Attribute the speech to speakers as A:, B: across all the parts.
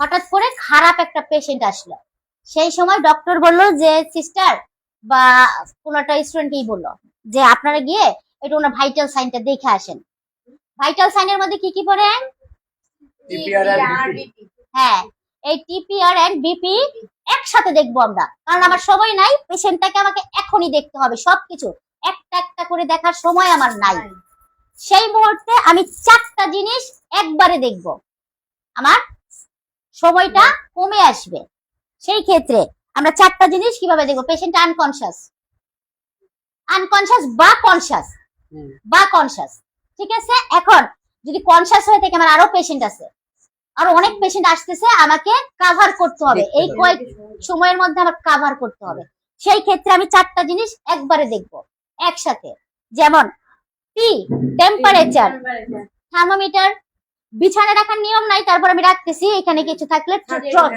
A: হঠাৎ করে খারাপ একটা পেশেন্ট আসলো। সেই সময় ডক্টর বলল যে সিস্টার বা কোন একটা স্টুডেন্টই বলল যে আপনারা গিয়ে একটু ওনার ভাইটাল সাইনটা দেখে আসেন। ভাইটাল সাইনের মধ্যে কি কি পড়ে? হ্যাঁ এই টিপিআর এন্ড বিপি একসাথে দেখব আমরা। কারণ আমার সময় নাই পেশেন্টটাকে আমাকে এখনই দেখতে হবে সবকিছু। একটা একটা করে দেখার সময় আমার নাই। সেই মুহূর্তে আমি চারটা জিনিস একবারে দেখব। আমার সময়টা কমে আসবে। সেই ক্ষেত্রে আমরা চারটা জিনিস কীভাবে দেখব? পেশেন্ট আনকনসিয়াস আনকনসিয়াস বা কনসিয়াস বা কনসিয়াস ঠিক আছে? এখন যদি কনসিয়াস হয়ে থাকে আমার আরও পেশেন্ট আছে আরও অনেক পেশেন্ট আসতেছে আমাকে কাভার করতে হবে। এই কয়েক সময়ের মধ্যে আমার কাভার করতে হবে। সেই ক্ষেত্রে আমি চারটা জিনিস একবারে দেখব। একসাথে যেমন টি টেম্পারেচার থার্মোমিটার বিছানা রাখার নিয়ম নাই তারপর আমি রাখতেছি এখানে কিছু থাকলে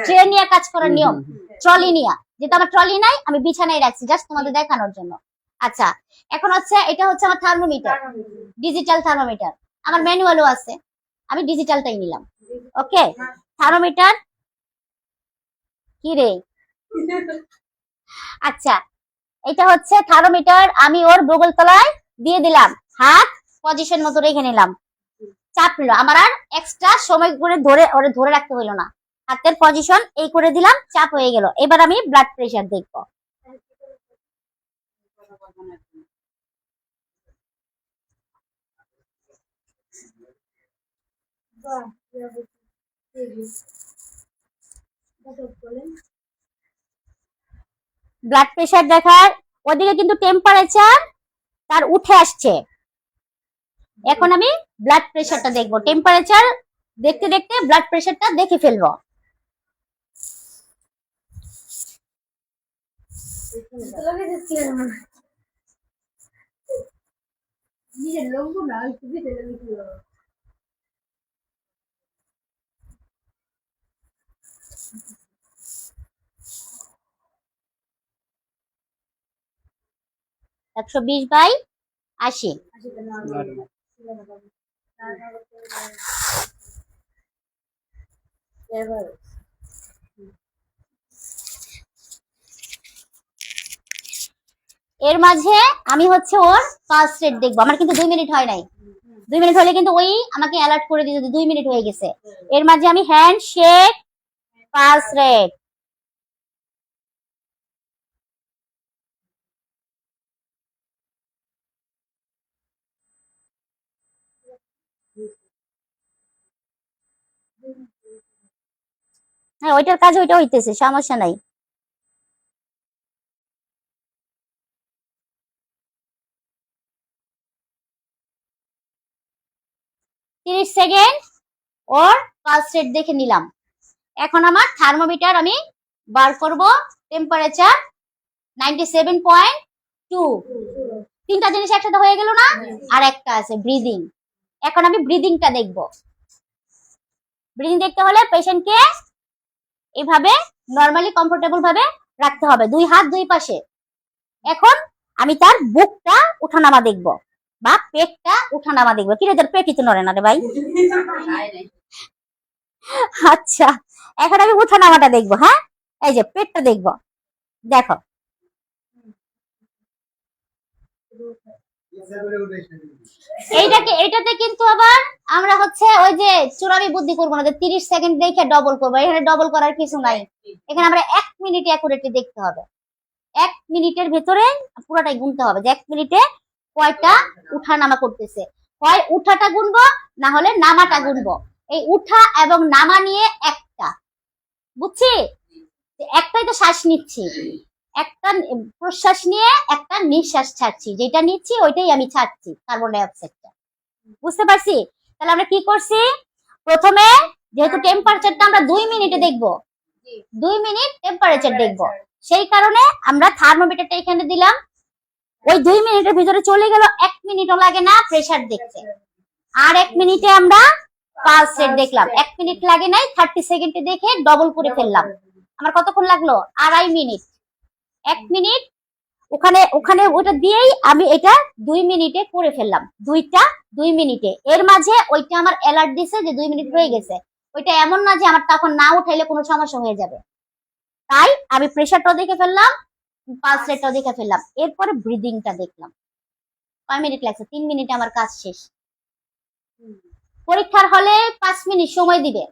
A: ট্রে নিয়ে কাজ করার নিয়ম। ট্রলি নিয়ে। যেহেতু আমার ট্রলি নাই আমি বিছানায় রাখছি জাস্ট তোমাদের দেখানোর জন্য। আচ্ছা এখন হচ্ছে এটা হচ্ছে আমার থার্মোমিটার ডিজিটাল থার্মোমিটার আমার ম্যানুয়ালও আছে। আমি ডিজিটালটাই নিলাম। ওকে থার্মোমিটার কি রে আচ্ছা এটা হচ্ছে থার্মোমিটার আমি ওর বগল তলায় দিয়ে দিলাম। হাত পজিশন মতো রেখে নিলাম। চাপ নিল। আমার আর এক্সট্রা সময় করে ধরে, ওরে ধরে রাখতে হইল না। হাতের পজিশন এই করে দিলাম, চাপ হয়ে গেল। এবার আমি ব্লাড প্রেশার দেখব। ব্লাড প্রেশার দেখার ওদিকে কিন্তু টেম্পারেচার তার উঠে আসছে। এখন আমি ব্লাড প্রেশারটা দেখব। টেম্পারেচার দেখতে দেখতে ব্লাড প্রেশারটা দেখে ফেলব। একশো বিশ বাই আশি। এর মাঝে আমি হচ্ছে ওর পাঁচ রেট দেখব। আমার কিন্তু দুই মিনিট হয় নাই। দুই মিনিট হলে কিন্তু ওই আমাকে অ্যালার্ট করে দিত দুই মিনিট হয়ে গেছে। এর মাঝে আমি হ্যান্ড শেক পাঁচ রেট হ্যাঁ ওইটার কাজ ওইটা হইতেছে, সমস্যা নাই। তিরিশ সেকেন্ড ওর পালস রেট দেখে নিলাম। এখন আমার থার্মোমিটার আমি বার করব টেম্পারেচার নাইনটি তিনটা জিনিস একসাথে হয়ে গেল না? আর একটা আছে ব্রিদিং এখন আমি ব্রিদিংটা দেখব। ব্রিদিং দেখতে হলে পেশেন্টকে এভাবে নর্মালি কমফোর্টেবল ভাবে রাখতে হবে। দুই হাত দুই পাশে। এখন আমি তার বুকটা উঠানামা দেখব বা পেটটা উঠানামা দেখব। কি রে, তোর পেটই তো নড়ে না রে ভাই? আচ্ছা এখন আমি উঠানামাটা দেখব হ্যাঁ? এই যে, পেটটা দেখব। দেখো। এইটাকে এটাতে কিন্তু আবার হচ্ছে ওই যে চূড়ামি বুদ্ধি করব না, যে তিরিশ সেকেন্ড দেখে ডবল করব, এখানে ডবল করার কিছু নাই। এখানে আমরা এক মিনিটে অ্যাকুরেটলি দেখতে হবে। এক মিনিটের ভেতরে পুরোটাই গুনতে হবে, যে এক মিনিটে কয়টা উঠা নামা করতেছে। হয় উঠাটা গুনবো, না হলে নামাটা গুনবো। এই উঠা এবং নামা নিয়ে একটা। বুঝছি? একটাই তো শ্বাস নিচ্ছি। একটা প্রশ্বাস নিয়ে একটা নিঃশ্বাস ছাড়ছি। যেটা নিচ্ছি, ওইটাই আমি ছাড়ছি কার্বন ডাই অক্সাইডটা বুঝতে পারছি? তাহলে আমরা কি করছি? প্রথমে যেহেতু টেম্পারেচারটা আমরা দুই মিনিটে দেখব। দুই মিনিট টেম্পারেচার দেখব। সেই কারণে আমরা থার্মোমিটারটা এখানে দিলাম। ওই দুই মিনিটের ভিতরে চলে গেল এক মিনিটও লাগে না প্রেসার দেখতে। আর এক মিনিটে আমরা পালস রেট দেখলাম। এক মিনিট লাগে নাই থার্টি সেকেন্ডে দেখে ডবল করে ফেললাম। আমার কতক্ষণ লাগল? আড়াই মিনিট। এক মিনিট ওখানে ওখানে ওটা দিয়েই আমি এটা দুই মিনিটে করে ফেললাম। দুইটা, দুই মিনিটে। এর মাঝে ওইটা আমার অ্যালার্ট দিছে যে দুই মিনিট হয়ে গেছে। ওইটা এমন না যে আমার তখন না উঠাইলে কোনো সমস্যা হয়ে যাবে। তাই আমি প্রেশারটাও দেখে ফেললাম পালস রেটটাও দেখে ফেললাম। এরপরে ব্রিদিংটা দেখলাম। কয় মিনিট লাগছে? তিন মিনিটে আমার কাজ শেষ। পরীক্ষার হলে পাঁচ মিনিট সময় দিবে।